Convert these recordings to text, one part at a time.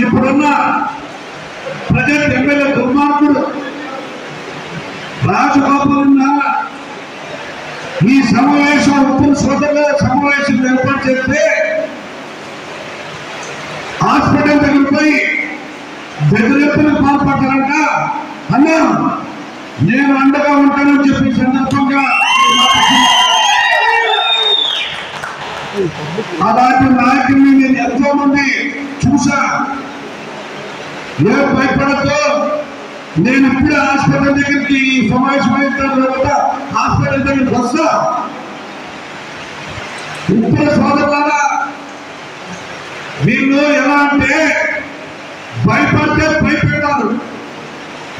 ఇప్పుడున్న present MLA దుర్మార్గుడు రాజబాబు ఉన్న ఈ సమావేశం ఉత్తర శ్రద్ధగా సమావేశం ఏర్పాటు చేస్తే హాస్పిటల్ దగ్గరపై పోయి బెదిరింపులు పాల్పడ్డారంట. అన్నా నేను అండగా ఉంటానని చెప్పి సందర్భంగా అలాంటి నాయకుల్ని నేను ఎంతో మంది చూసా. ఏ భయపడతో నేను ఇప్పుడే హాస్పిటల్ దగ్గరికి ఈ సమావేశం తర్వాత హాస్పిటల్ దగ్గరికి వస్తా. ఉత్తర సోదరులారా వీళ్ళు ఎలా అంటే భయపడితే భయపెట్టారు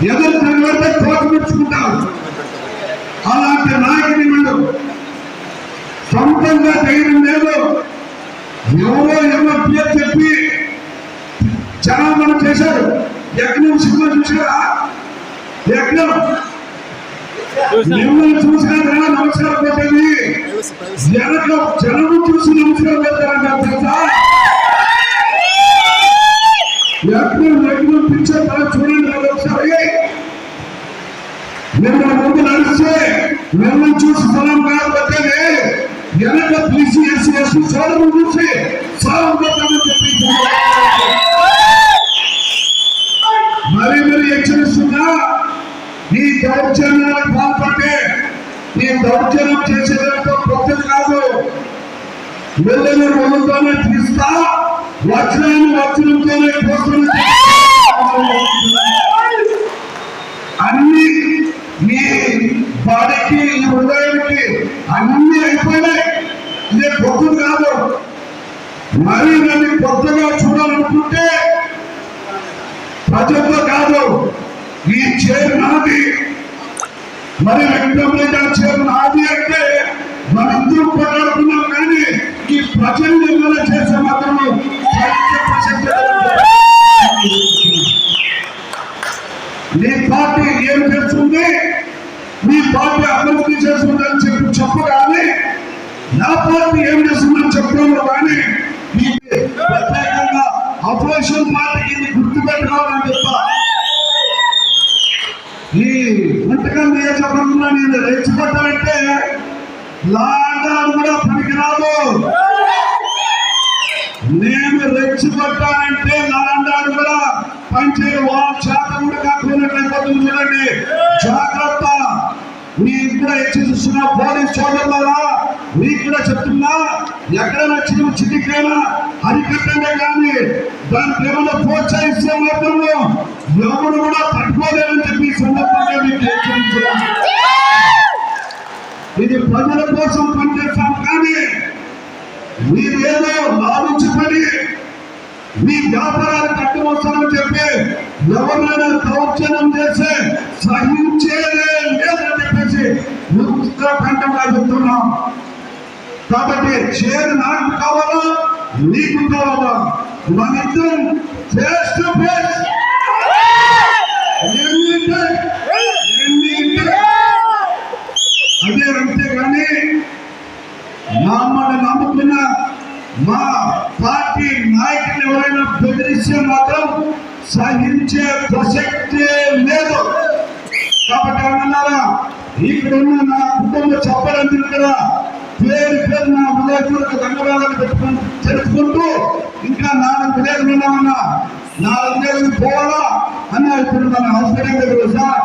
ఎదురు తిరిగితే తోకమిచ్చుకుంటారు అలాంటి నాయకుని వీళ్ళు సొంతంగా ధైర్యం లేదు. ఎవరో ఎవరో పేరు చెప్పి జనాలను చేశారు. యజ్ఞం సినిమా చూసారా యజ్ఞం. మిమ్మల్ని చూసినా నమస్కారం పెట్టేది జనకు జనము చూసి నమస్కారం పెట్టారంట తెలుసా? యజ్ఞం యజ్ఞం తల చూడండి ఒకసారి. మిమ్మల్ని ముందు నడిస్తే మిమ్మల్ని చూసి సలం కాదు పెట్టేది వెనక పిలిచి వేసి వేసి సోదరు చూసి సలం చెప్పి మరి మరి హెచ్చరిస్తున్నా నీ దౌర్జన్యాలకు పాల్పడితే నీ దౌర్జన్యం చేసేదంతా కొత్తది కాదు వెళ్ళని రోజుతోనే తీస్తా వచనాన్ని వచనంతోనే పోతున్నా అన్ని మీ బాడీకి ఈ హృదయానికి అన్ని అయిపోయినాయి ఇదే పొద్దు కాదు. మరి నన్ను పొద్దుగా చూడాలనుకుంటే ప్రజల్లో కాదు. నీ చేరు నాది. మరి వెంకటరెడ్డి పార్టీ ఏం చేస్తుందని చెప్పడం కానీ ప్రత్యేకంగా అపోజిషన్ పార్టీకి ఇది గుర్తు పెట్టుకోవాలని చెప్తా ఈ వంటకం నియోజకవర్గంలో నేను రెచ్చిపోతానంటే లాండాలు కూడా పనికిరాదు. నేను రెచ్చిపోతానంటే లాండాలు కూడా పనిచేయడం వాళ్ళ చేత కూడా కాకపోయినట్లయితే చూడండి. జాగ్రత్త. నీకు కూడా హెచ్చరిస్తున్నా పోలీస్ సోదరులారా మీకు కూడా చెప్తున్నా ఎక్కడైనా చిన్న చిటికైనా అరికట్టండే కానీ దానికి ఏమైనా ప్రోత్సహిస్తే మాత్రం ఎవరు కూడా పట్టుకోలేరని చెప్పి సందర్భంగా మీకు హెచ్చరించాను ఇది ప్రజల కోసం పనిచేస్తాం కానీ మీరేదో లాభించుకొని మీ వ్యాపారాలు కట్టుకొస్తానని చెప్పి ఎవరినైనా దౌర్జన్యం చేస్తే సహించేదే లేదని చెప్పేసి ఉత్తర కంఠంగా చెప్తున్నాం. కాబట్టి చేరు నాకు కావాలా? నీకు కావాలా? మనిద్దరం ఫేస్ టు ఫేస్ అదే అంతేగాని మమ్మల్ని నమ్ముకున్న మా పార్టీ నాయకులు ఎవరైనా బెదిరిస్తే మాత్రం సహించే ప్రసక్తే లేదు. కాబట్టి అన్నారా ఇక్కడ ఉన్న నా కుటుంబ చెప్పాలని కదా పేరు పేరు నా విలేకరులకు ధన్యవాదాలు పెట్టుకుని తెలుసుకుంటూ ఇంకా నాలుగు విలేజ్లు ఉన్నామన్నా నాలుగు విలేజ్లు పోవాలా? అని ఇప్పుడు మన హాస్పిటల్ దగ్గర సార్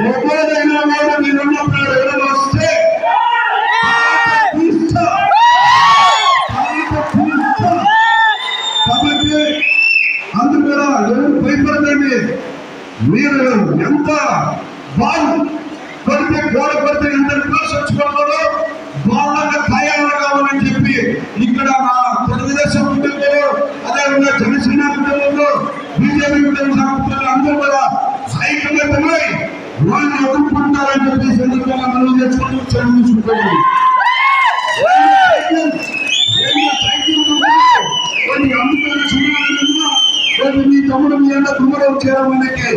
ఎవరైనా వాళ్ళు మీరు ఎవరైనా వస్తే కాబట్టి ఎవరు భయపడదండి మీరు ఎంత బాల్ కొడితే గోడ కొడితే ఎంత రివర్స్ వచ్చుకోవాలో ఈ సందర్భంగా మనం చేసుకుంటూ సెలవు తీసుకుంటాము కొన్ని అమ్ముతున్న చిన్న కొన్ని మీ తమ్ముడు మీ అన్న కుమ్మరం చేయడం మనకి